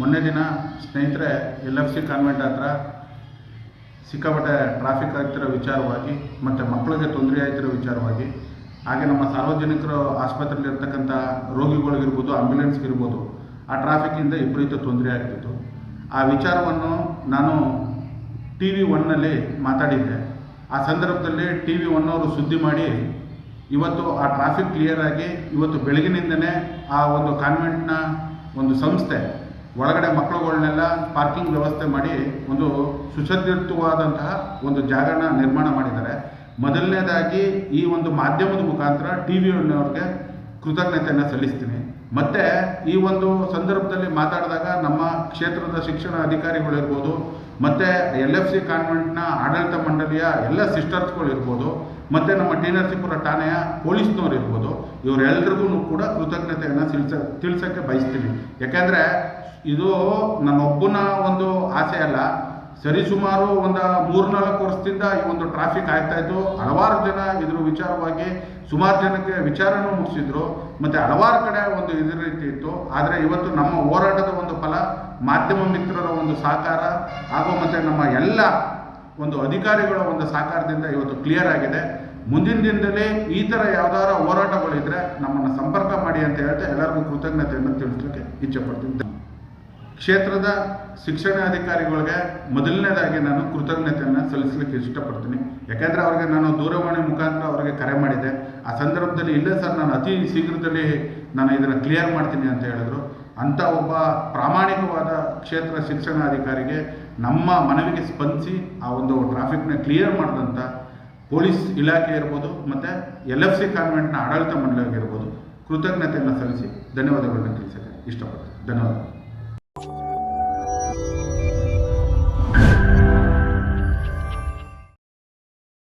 ಮೊನ್ನೆ ದಿನ ಸ್ನೇಹಿತರೆ, ಎಲ್ ಎಫ್ ಸಿ ಕಾನ್ವೆಂಟ್ ಹತ್ರ ಸಿಕ್ಕಾಪಟ್ಟೆ ಟ್ರಾಫಿಕ್ ಆಗ್ತಿರೋ ವಿಚಾರವಾಗಿ ಮತ್ತು ಮಕ್ಕಳಿಗೆ ತೊಂದರೆ ಆಗ್ತಿರೋ ವಿಚಾರವಾಗಿ, ಹಾಗೆ ನಮ್ಮ ಸಾರ್ವಜನಿಕರು ಆಸ್ಪತ್ರೆಯಲ್ಲಿ ಇರ್ತಕ್ಕಂಥ ರೋಗಿಗಳಿಗಿರ್ಬೋದು ಆಂಬ್ಯುಲೆನ್ಸ್ಗಿರ್ಬೋದು ಆ ಟ್ರಾಫಿಕ್ಕಿಂದ ವಿಪರೀತ ತೊಂದರೆ ಆಗ್ತಿತ್ತು. ಆ ವಿಚಾರವನ್ನು ನಾನು ಟಿ ವಿ ಒನ್ನಲ್ಲಿ ಮಾತಾಡಿದ್ದೆ. ಆ ಸಂದರ್ಭದಲ್ಲಿ ಟಿ ವಿ ಒನ್ ಅವರು ಸುದ್ದಿ ಮಾಡಿ, ಇವತ್ತು ಆ ಟ್ರಾಫಿಕ್ ಕ್ಲಿಯರ್ ಆಗಿ ಇವತ್ತು ಬೆಳಗಿನಿಂದನೇ ಆ ಒಂದು ಕಾನ್ವೆಂಟ್ನ ಒಂದು ಸಂಸ್ಥೆ ಒಳಗಡೆ ಮಕ್ಕಳುಗಳನ್ನೆಲ್ಲ ಪಾರ್ಕಿಂಗ್ ವ್ಯವಸ್ಥೆ ಮಾಡಿ ಒಂದು ಸುಸಜ್ಜಿತವಾದಂತಹ ಒಂದು ಜಾಗನ ನಿರ್ಮಾಣ ಮಾಡಿದ್ದಾರೆ. ಮೊದಲನೇದಾಗಿ ಈ ಒಂದು ಮಾಧ್ಯಮದ ಮುಖಾಂತರ ಟಿ ವಿಯವ್ರಿಗೆ ಕೃತಜ್ಞತೆಯನ್ನು ಸಲ್ಲಿಸ್ತೀನಿ. ಮತ್ತು ಈ ಒಂದು ಸಂದರ್ಭದಲ್ಲಿ ಮಾತಾಡಿದಾಗ ನಮ್ಮ ಕ್ಷೇತ್ರದ ಶಿಕ್ಷಣ ಅಧಿಕಾರಿಗಳಿರ್ಬೋದು ಮತ್ತು ಎಲ್ ಎಫ್ ಸಿ ಕಾನ್ವೆಂಟ್ನ ಆಡಳಿತ ಮಂಡಳಿಯ ಎಲ್ಲ ಸಿಸ್ಟರ್ಸ್ಗಳಿರ್ಬೋದು ಮತ್ತು ನಮ್ಮ ಟಿ ನರಸೀಪುರ ಠಾಣೆಯ ಪೊಲೀಸ್ನವ್ರು ಇರ್ಬೋದು, ಇವರೆಲ್ರಿಗೂ ಕೂಡ ಕೃತಜ್ಞತೆಯನ್ನು ತಿಳಿಸ ತಿಳಿಸೋಕ್ಕೆ ಬಯಸ್ತೀನಿ. ಯಾಕೆಂದರೆ ಇದು ನನ್ನೊಬ್ಬನ ಒಂದು ಆಸೆ ಅಲ್ಲ. ಸರಿಸುಮಾರು ಒಂದು ಮೂರ್ನಾಲ್ಕು ವರ್ಷದಿಂದ ಈ ಒಂದು ಟ್ರಾಫಿಕ್ ಆಗ್ತಾ ಇತ್ತು. ಹಲವಾರು ಜನ ಇದ್ರ ವಿಚಾರವಾಗಿ. ಸುಮಾರು ಜನಕ್ಕೆ ವಿಚಾರನೂ ಮುಗಿಸಿದ್ರು. ಮತ್ತು ಹಲವಾರು ಕಡೆ ಒಂದು ಇದ್ರ ರೀತಿ ಇತ್ತು. ಆದರೆ ಇವತ್ತು ನಮ್ಮ ಹೋರಾಟದ ಒಂದು ಫಲ, ಮಾಧ್ಯಮ ಮಿತ್ರರ ಒಂದು ಸಹಕಾರ ಹಾಗೂ ಮತ್ತು ನಮ್ಮ ಎಲ್ಲ ಒಂದು ಅಧಿಕಾರಿಗಳ ಒಂದು ಸಹಕಾರದಿಂದ ಇವತ್ತು ಕ್ಲಿಯರ್ ಆಗಿದೆ. ಮುಂದಿನ ದಿನದಲ್ಲಿ ಈ ಥರ ಯಾವ್ದಾರ ಹೋರಾಟಗಳಿದ್ರೆ ನಮ್ಮನ್ನು ಸಂಪರ್ಕ ಮಾಡಿ ಅಂತ ಹೇಳ್ತಾ ಎಲ್ಲರಿಗೂ ಕೃತಜ್ಞತೆಯನ್ನು ತಿಳಿಸ್ಲಿಕ್ಕೆ ಇಚ್ಛೆಪಡ್ತೀನಿ ಕ್ಷೇತ್ರದ ಶಿಕ್ಷಣಾಧಿಕಾರಿಗಳಿಗೆ ಮೊದಲನೇದಾಗಿ ನಾನು ಕೃತಜ್ಞತೆಯನ್ನು ಸಲ್ಲಿಸಲಿಕ್ಕೆ ಇಷ್ಟಪಡ್ತೀನಿ. ಯಾಕೆಂದರೆ ಅವ್ರಿಗೆ ನಾನು ದೂರವಾಣಿ ಮುಖಾಂತರ ಅವರಿಗೆ ಕರೆ ಮಾಡಿದೆ. ಆ ಸಂದರ್ಭದಲ್ಲಿ ಇಲ್ಲ ಸರ್, ನಾನು ಅತಿ ಶೀಘ್ರದಲ್ಲಿ ನಾನು ಇದನ್ನು ಕ್ಲಿಯರ್ ಮಾಡ್ತೀನಿ ಅಂತ ಹೇಳಿದ್ರು. ಅಂಥ ಒಬ್ಬ ಪ್ರಾಮಾಣಿಕವಾದ ಕ್ಷೇತ್ರ ಶಿಕ್ಷಣಾಧಿಕಾರಿಗೆ ನಮ್ಮ ಮನವಿಗೆ ಸ್ಪಂದಿಸಿ ಆ ಒಂದು ಟ್ರಾಫಿಕ್ನ ಕ್ಲಿಯರ್ ಮಾಡಿದಂಥ ಪೊಲೀಸ್ ಇಲಾಖೆ ಇರ್ಬೋದು, ಮತ್ತು ಎಲ್ ಎಫ್ ಸಿ ಕಾನ್ವೆಂಟ್ನ ಆಡಳಿತ ಮಂಡಳಿಯಾಗಿರ್ಬೋದು, ಕೃತಜ್ಞತೆಯನ್ನು ಸಲ್ಲಿಸಿ ಧನ್ಯವಾದಗಳನ್ನು ತಿಳಿಸಕ್ಕೆ ಇಷ್ಟಪಡ್ತೀನಿ. ಧನ್ಯವಾದ